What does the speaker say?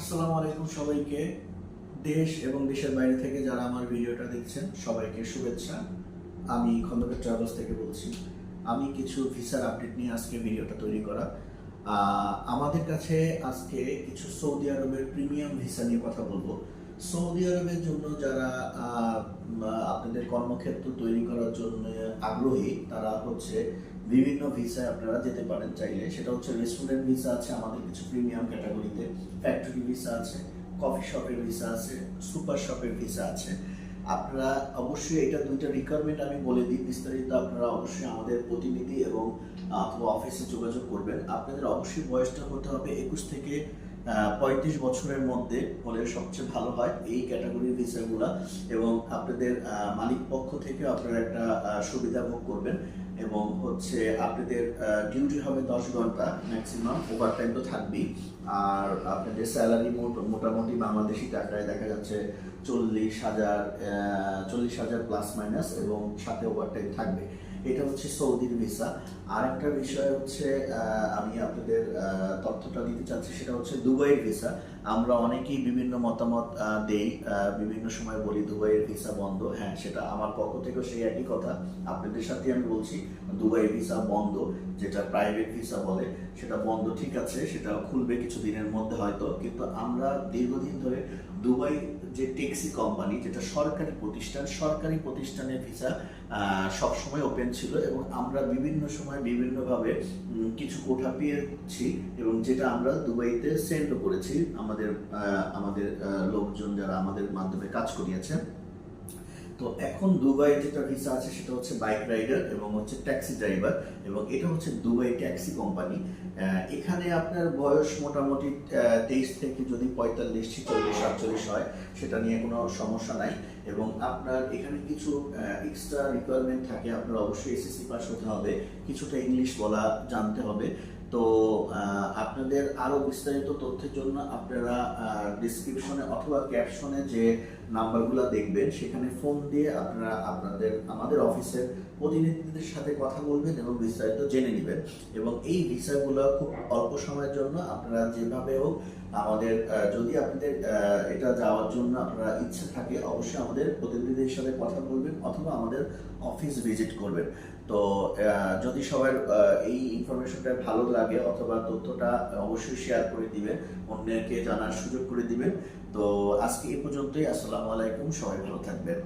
আসসালামু আলাইকুম সবাইকে। দেশ এবং দেশের বাইরে থেকে যারা আমার ভিডিওটা দেখছেন, সবাইকে শুভেচ্ছা। আমি খন্দকার ট্রাভেলস থেকে বলছি, আমি কিছু ভিসার আপডেট নিয়ে আজকে ভিডিওটা তৈরি করা। আমাদের কাছে আজকে কিছু সৌদি আরবের প্রিমিয়াম ভিসা নিয়ে কথা বলব। সৌদি আরবের জন্য যারা আপনাদের কর্মক্ষেত্র তৈরি করার জন্য আগ্রহী, তারা হচ্ছে বিভিন্ন ভিসায় আপনারা যেতে পারেন চাইলে। সেটা হচ্ছে রেস্টুরেন্ট ভিসা আছে আমাদের কিছু প্রিমিয়াম ক্যাটাগরিতে ভিসা আছে কফি শপের ভিসা আছে সুপার শপের ভিসা আছে। আপনারা অবশ্যই এটা দুইটা রিকোয়ারমেন্ট আমি বলে দিই, বিস্তারিত আপনারা অবশ্যই আমাদের প্রতিনিধি এবং অথবা অফিসে যোগাযোগ করবেন। আপনাদের অবশ্যই বয়সটা হতে হবে একুশ থেকে পঁয়ত্রিশ বছরের মধ্যে হলে সবচেয়ে ভালো হয় এই ক্যাটাগরির ভিসাগুলা এবং আপনাদের মালিক পক্ষ থেকে আপনারা একটা সুবিধা ভোগ করবেন এবং হচ্ছে আপনাদের ডিউটি হবে দশ ঘণ্টা ম্যাক্সিমাম ওভার টাইম তো থাকবেই। আর আপনাদের স্যালারি মোটামুটি বাংলাদেশি টাকায় দেখা যাচ্ছে চল্লিশ হাজার চল্লিশ হাজার প্লাস মাইনাস এবং সাথে ওভার টাইম থাকবে। এটা হচ্ছে সৌদির ভিসা। আর একটা বিষয় হচ্ছে আমি আপনাদের তথ্যটা দিতে চাচ্ছি, সেটা হচ্ছে দুবাইয়ের ভিসা। আমরা অনেকেই বিভিন্ন মতামত দেই বিভিন্ন সময় বলি দুবাইয়ের ভিসা বন্ধ। হ্যাঁ সেটা আমার পক্ষ থেকেও সেই একই কথা। আপনাদের সাথে আমি বলছি দুবাই ভিসা বন্ধ, যেটা প্রাইভেট ভিসা বলে, সেটা বন্ধ ঠিক আছে, সেটা খুলবে কিছু দিনের মধ্যে হয়তো। কিন্তু আমরা দীর্ঘদিন ধরে দুবাই যে ট্যাক্সি কোম্পানি যেটা সরকারি প্রতিষ্ঠান, সরকারি প্রতিষ্ঠানের ভিসা সবসময় ওপেন ছিল এবং আমরা বিভিন্ন সময় বিভিন্নভাবে কিছু কোঠা পেয়েছি এবং যেটা আমরা দুবাইতে সেন্ডও করেছি আমাদের আমাদের লোকজন যারা আমাদের মাধ্যমে কাজ করিয়েছেন। তো এখন দুবাই যেটা ভিসা আছে সেটা হচ্ছে বাইক রাইডার এবং হচ্ছে ট্যাক্সি ড্রাইভার এবং এটা হচ্ছে দুবাই ট্যাক্সি কোম্পানি এখানে আপনার বয়স মোটামুটি তেইশ থেকে যদি পঁয়তাল্লিশ, ছিচল্লিশ, সাতচল্লিশ হয়, সেটা নিয়ে কোনো সমস্যা নাই এবং আপনার এখানে কিছু এক্সট্রা রিকোয়ারমেন্ট থাকে, আপনার অবশ্যই এসএসসি পাস হতে হবে, কিছুটা ইংলিশ বলা জানতে হবে। তো আপনাদের আরও বিস্তারিত তথ্যের জন্য আপনারা ডিসক্রিপশনে অথবা ক্যাপশনে যে নাম্বারগুলো দেখবেন, সেখানে ফোন দিয়ে আপনারা আপনাদের, আমাদের অফিসের প্রতিনিধিদের সাথে কথা বলবেন এবং বিস্তারিত জেনে নেবেন। এবং এই ভিসাগুলো খুব অল্প সময়ের জন্য আপনারা যেভাবে হোক আমাদের যদি আপনাদের এটা যাওয়ার জন্য আপনারা ইচ্ছা থাকে, অবশ্যই আমাদের প্রতিনিধিদের সাথে কথা বলবেন অথবা আমাদের অফিস ভিজিট করবেন। তো যদি সবার এই ইনফরমেশনটা ভালো লাগে অথবা তথ্যটা অবশ্যই শেয়ার করে দিবেন, অন্যকে জানার সুযোগ করে দিবেন। তো আজকে এ পর্যন্তই, আসসালামু আলাইকুম, সবাই ভালো থাকবেন।